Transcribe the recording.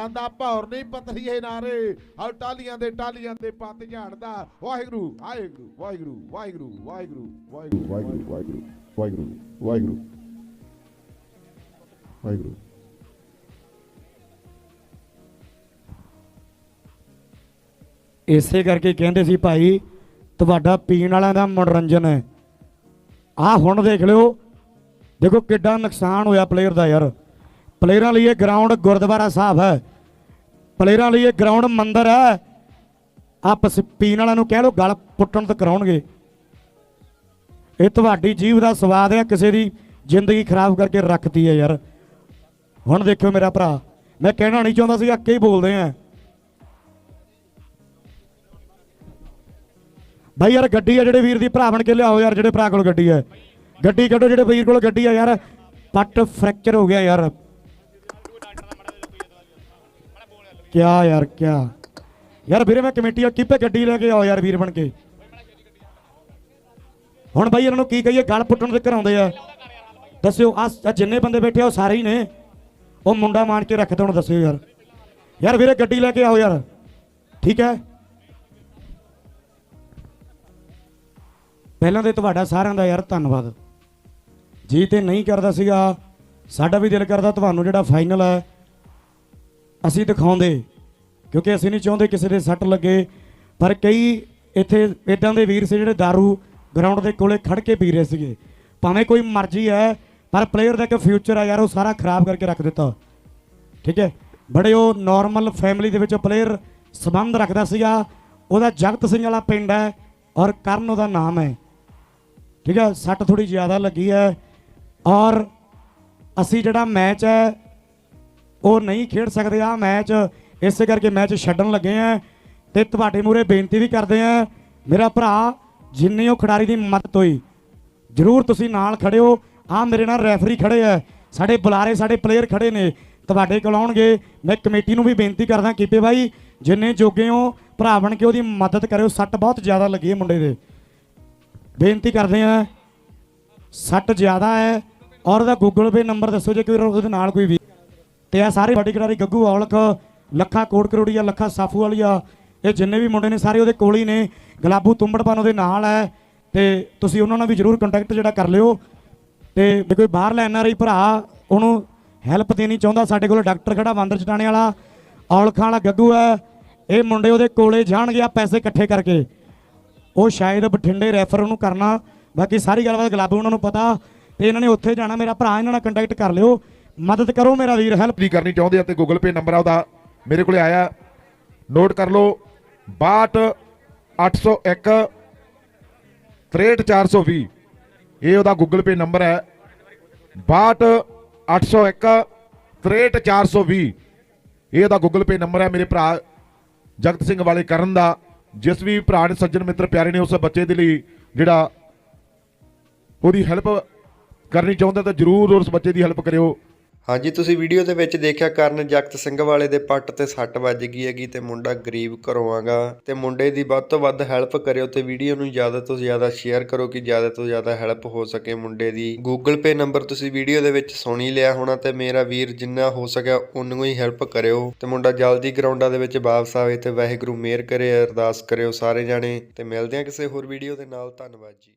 ਲਾਉਂਦਾ ਭੌਰ ਨਹੀਂ ਪਤਰੀਏ ਨਾਰੇ ਹਲ ਟਾਲੀਆਂ ਦੇ ਟਾਲੀਆਂ ਦੇ ਪੱਤ ਝਾੜਦਾ ਵਾਹਿਗੁਰੂ ਵਾਹਿਗੁਰੂ ਵਾਹਿਗੁਰੂ ਵਾਹਿਗੁਰੂ ਵਾਹਿਗੁਰੂ ਵਾਹਿਗੁਰੂ ਵਾਹਿਗੁਰੂ ਵਾਹਿਗੁਰੂ ਵਾਹਿਗੁਰੂ ਵਾਹਿਗੁਰੂ ਵਾਹਿਗੁਰੂ ਇਸੇ ਕਰਕੇ ਕਹਿੰਦੇ ਸੀ ਭਾਈ ਤੁਹਾਡਾ ਪੀਣ ਵਾਲਿਆਂ ਦਾ ਮਨੋਰੰਜਨ ਹੈ ਆਹ ਹੁਣ ਦੇਖ ਲਿਓ ਦੇਖੋ ਕਿੱਡਾ ਨੁਕਸਾਨ ਹੋਇਆ ਪਲੇਅਰ ਦਾ ਯਾਰ ਪਲੇਅਰਾਂ ਲਈ ਇਹ ਗਰਾਊਂਡ ਗੁਰਦੁਆਰਾ ਸਾਹਿਬ ਹੈ। ਪਲੇਅਰਾਂ ਲਈ ਇਹ ਗਰਾਊਂਡ ਮੰਦਿਰ ਹੈ। ਆਪਸ ਪੀਣ ਵਾਲਿਆਂ ਨੂੰ ਕਹਿ ਲਓ, ਗਲ ਪੁੱਟਣ ਤੱਕ ਕਰਾਉਣਗੇ ਇਹ ਤੁਹਾਡੀ ਜੀਵ ਦਾ ਸਵਾਦ ਹੈ, ਕਿਸੇ ਦੀ ਜ਼ਿੰਦਗੀ ਖਰਾਬ ਕਰਕੇ ਰੱਖਦੀ ਹੈ ਯਾਰ। ਹੁਣ ਦੇਖਿਓ ਮੇਰਾ ਭਰਾ, ਮੈਂ ਕਹਿਣਾ ਨਹੀਂ ਚਾਹੁੰਦਾ ਸੀ ਅੱਕੇ ਹੀ ਬੋਲਦੇ ਆ। ਭਾਈ ਯਾਰ, ਗੱਡੀ ਆ ਜਿਹੜੇ ਵੀਰ ਦੀ, ਭਰਾ ਬਣ ਕੇ ਲਿਆਓ ਯਾਰ, ਜਿਹੜੇ ਭਰਾ ਕੋਲ ਗੱਡੀ ਹੈ। ਗੱਡੀ ਕੱਢੋ, ਜਿਹੜੇ ਵੀਰ ਕੋਲ ਗੱਡੀ ਆ ਯਾਰ। ਪੱਟ ਫ੍ਰੈਕਚਰ ਹੋ ਗਿਆ ਯਾਰ। ਕਿਆ ਯਾਰ ਕਿਆ? ਯਾਰ ਵੀਰੇ, ਮੈਂ ਕਮੇਟੀ ਆ, ਕਿੱਪੇ ਗੱਡੀ ਲੈ ਕੇ ਆਓ ਯਾਰ ਵੀਰ ਬਣ ਕੇ। ਹੁਣ ਬਾਈ, ਇਹਨਾਂ ਨੂੰ ਕੀ ਕਹੀਏ? ਗਲ ਪੁੱਟਣ ਦੇ ਘਰਾਉਂਦੇ ਆ। ਦੱਸਿਓ ਆ ਜਿੰਨੇ ਬੰਦੇ ਬੈਠੇ ਆ, ਉਹ ਸਾਰੇ ਹੀ ਨੇ। ਉਹ ਮੁੰਡਾ ਮਾਰ ਕੇ ਰੱਖਦੇ, ਹੁਣ ਦੱਸਿਓ ਯਾਰ। ਯਾਰ ਵੀਰੇ, ਗੱਡੀ ਲੈ ਕੇ ਆਓ ਯਾਰ। ਠੀਕ ਹੈ? ਪਹਿਲਾਂ ਤੇ ਤੁਹਾਡਾ ਸਾਰਿਆਂ ਦਾ ਯਾਰ ਧੰਨਵਾਦ। ਜੀ ਤੇ ਨਹੀਂ ਕਰਦਾ ਸੀਗਾ, ਸਾਡਾ ਵੀ ਦਿਲ ਕਰਦਾ ਤੁਹਾਨੂੰ ਜਿਹੜਾ ਫਾਈਨਲ ਹੈ ਅਸੀਂ ਦਿਖਾਉਂਦੇ, ਕਿਉਂਕਿ ਅਸੀਂ ਨਹੀਂ ਚਾਹੁੰਦੇ ਕਿਸੇ ਦੇ ਸੱਟ ਲੱਗੇ। ਪਰ ਕਈ ਇੱਥੇ, ਇਦਾਂ ਦੇ ਵੀਰ ਸੀ ਜਿਹੜੇ दारू ਗਰਾਊਂਡ ਦੇ ਕੋਲੇ ਖੜ ਕੇ ਪੀ ਰਹੇ ਸੀਗੇ। ਭਾਵੇਂ ਕੋਈ ਮਰਜ਼ੀ ਹੈ, ਪਰ ਪਲੇਅਰ ਦਾ ਇੱਕ ਫਿਊਚਰ ਆ ਯਾਰ, ਉਹ ਸਾਰਾ ਖਰਾਬ ਕਰਕੇ ਰੱਖ ਦਿੱਤਾ। ਠੀਕ ਹੈ? ਬੜੇ ਉਹ ਨਾਰਮਲ ਫੈਮਿਲੀ ਦੇ ਵਿੱਚ ਪਲੇਅਰ ਸਬੰਧ ਰੱਖਦਾ ਸੀਗਾ। ਉਹਦਾ ਜਗਤ ਸਿੰਘ ਵਾਲਾ ਪਿੰਡ ਹੈ ਔਰ ਕਰਨ ਉਹਦਾ ਨਾਮ ਹੈ। ਠੀਕ ਹੈ? ਸੱਟ ਥੋੜੀ ਜ਼ਿਆਦਾ ਲੱਗੀ ਹੈ। ਔਰ ਅਸੀਂ ਜਿਹੜਾ ਮੈਚ ਹੈ ਉਹ ਨਹੀਂ ਖੇਡ ਸਕਦੇ ਆ ਮੈਚ। ਇਸੇ ਕਰਕੇ ਮੈਚ ਛੱਡਣ ਲੱਗੇ ਆ ਤੇ ਤੁਹਾਡੇ ਮੂਰੇ ਬੇਨਤੀ ਵੀ ਕਰਦੇ ਆ, ਮੇਰਾ ਭਰਾ ਜਿੰਨੇ ਉਹ ਖਿਡਾਰੀ ਦੀ ਮਦਦ ਹੋਈ, ਜਰੂਰ ਤੁਸੀਂ ਨਾਲ ਖੜੇ ਹੋ ਆ ਮੇਰੇ ਨਾਲ ਰੈਫਰੀ ਖੜੇ ਆ। ਸਾਡੇ ਬੁਲਾਰੇ, ਸਾਡੇ ਪਲੇਅਰ ਖੜੇ ਨੇ। ਤੁਹਾਡੇ ਕੋਲ ਆਉਣਗੇ। ਮੈਂ ਕਮੇਟੀ ਨੂੰ ਵੀ ਬੇਨਤੀ ਕਰਦਾ ਕੀਪੇ ਭਾਈ ਜਿੰਨੇ ਜੋਗੇ ਹੋ, ਭਰਾ ਬਣ ਕੇ ਉਹਦੀ ਮਦਦ ਕਰਿਓ। ਸੱਟ ਬਹੁਤ ਜ਼ਿਆਦਾ ਲੱਗੀ ਹੈ ਮੁੰਡੇ ਦੇ। ਬੇਨਤੀ ਕਰਦੇ ਆ, ਸੱਟ ਜ਼ਿਆਦਾ ਹੈ। ਔਰ ਉਹਦਾ ਗੂਗਲ ਪੇ ਨੰਬਰ ਦੱਸੋ, ਜੇ ਕੋਈ ਉਹਦੇ ਨਾਲ ਕੋਈ ਵੀ ਤੇ ਆ ਸਾਰੇ ਵੱਡੀ ਖਿਡਾਰੀ ਗੱਗੂ, ਔਲਖ, ਲੱਖਾ ਕੋਟ ਆ ਲੱਖਾ ਸਾਫੂ ਵਾਲੀ ਆ ਇਹ ਜਿੰਨੇ ਵੀ ਮੁੰਡੇ ਨੇ ਸਾਰੇ ਉਹਦੇ ਕੋਲ ਹੀ ਨੇ। ਗਲਾਬੂ ਤੁੰਬੜਪਨ ਉਹਦੇ ਨਾਲ ਹੈ। ਤੇ ਤੁਸੀਂ ਉਹਨਾਂ ਨਾਲ ਵੀ ਜਰੂਰ ਕੰਟੈਕਟ ਜਿਹੜਾ ਕਰ ਲਿਓ। ਤੇ ਜੇ ਕੋਈ ਬਾਹਰ ਲੈਣ ਆ ਰਹੀ ਭਰਾ ਉਹਨੂੰ ਹੈਲਪ ਦੇਣੀ ਚਾਹੁੰਦਾ, ਸਾਡੇ ਕੋਲ ਡਾਕਟਰ ਖੜਾ ਬਾਂਦਰ ਚਟਾਣੇ ਵਾਲਾ, ਔਲਖਾਂ ਵਾਲਾ ਗੱਗੂ ਹੈ। ਇਹ ਮੁੰਡੇ ਉਹਦੇ ਕੋਲੇ ਜਾਣਗੇ ਆ ਪੈਸੇ ਇਕੱਠੇ ਕਰਕੇ। ਉਹ ਸ਼ਾਇਦ ਬਠਿੰਡੇ ਰੈਫਰ ਉਹਨੂੰ ਕਰਨਾ। ਬਾਕੀ ਸਾਰੀ ਗੱਲਬਾਤ ਗਲਾਬੂ ਉਹਨਾਂ ਨੂੰ ਪਤਾ। ਤੇ ਇਹਨਾਂ ਨੇ ਉੱਥੇ ਜਾਣਾ, ਮੇਰਾ ਭਰਾ ਇਹਨਾਂ ਨਾਲ ਕੰਟੈਕਟ ਕਰ ਲਿਓ। ਮਦਦ ਕਰੋ ਮੇਰਾ ਵੀਰ ਹੈਲਪ ਨਹੀਂ ਕਰਨੀ ਚਾਹੁੰਦੇ ਅਤੇ ਗੂਗਲ ਪੇ ਨੰਬਰ ਆ ਉਹਦਾ, ਮੇਰੇ ਕੋਲੇ ਆਇਆ। ਨੋਟ ਕਰ ਲਓ 62 801 63420 ਇਹ ਉਹਦਾ ਗੂਗਲ ਪੇ ਨੰਬਰ ਹੈ। 62 801 63420 ਇਹ ਉਹਦਾ ਗੂਗਲ ਪੇ ਨੰਬਰ ਹੈ ਮੇਰੇ ਭਰਾ ਜਗਤ ਸਿੰਘ ਵਾਲੇ ਕਰਨ ਦਾ। ਜਿਸ ਵੀ ਭਰਾ ਨੇ, ਸੱਜਣ ਮਿੱਤਰ ਪਿਆਰੇ ਨੇ, ਉਸ ਬੱਚੇ ਦੇ ਲਈ ਜਿਹੜਾ ਉਹਦੀ ਹੈਲਪ ਕਰਨੀ ਚਾਹੁੰਦਾ ਤਾਂ ਜਰੂਰ ਉਸ ਬੱਚੇ ਦੀ ਹੈਲਪ ਕਰਿਓ। ਹਾਂਜੀ, ਤੁਸੀਂ ਵੀਡੀਓ ਦੇ ਵਿੱਚ ਦੇਖਿਆ ਕਰਨ ਜਗਤ ਸਿੰਘ ਵਾਲੇ ਦੇ ਪੱਟ ਤੇ ਸੱਟ ਵੱਜ ਗਈ ਹੈਗੀ ਤੇ ਮੁੰਡਾ ਗਰੀਬ ਘਰੋਂ ਆਗਾ ਤੇ ਮੁੰਡੇ ਦੀ ਵੱਧ ਤੋਂ ਵੱਧ ਹੈਲਪ ਕਰਿਓ ਤੇ ਵੀਡੀਓ ਨੂੰ ਜ਼ਿਆਦਾ ਤੋਂ ਜ਼ਿਆਦਾ ਸ਼ੇਅਰ ਕਰੋ ਕਿ ਜ਼ਿਆਦਾ ਤੋਂ ਜ਼ਿਆਦਾ ਹੈਲਪ ਹੋ ਸਕੇ ਮੁੰਡੇ ਦੀ। ਗੂਗਲ ਪੇ ਨੰਬਰ ਤੁਸੀਂ ਵੀਡੀਓ ਦੇ ਵਿੱਚ ਸੁਣ ਹੀ ਲਿਆ ਹੋਣਾ ਤੇ ਮੇਰਾ ਵੀਰ ਜਿੰਨਾ ਹੋ ਸਕਿਆ ਉਨੂੰ ਹੀ ਹੈਲਪ ਕਰਿਓ ਤੇ ਮੁੰਡਾ ਜਲਦੀ ਗਰਾਊਂਡਾਂ ਦੇ ਵਿੱਚ ਵਾਪਸ ਆਵੇ ਤੇ ਵਾਹਿਗੁਰੂ ਮਿਹਰ ਕਰੇ, ਅਰਦਾਸ ਕਰਿਓ ਸਾਰੇ ਜਾਣੇ ਤੇ ਮਿਲਦੇ ਹਾਂ ਕਿਸੇ ਹੋਰ ਵੀਡੀਓ ਦੇ ਨਾਲ, ਧੰਨਵਾਦ ਜੀ।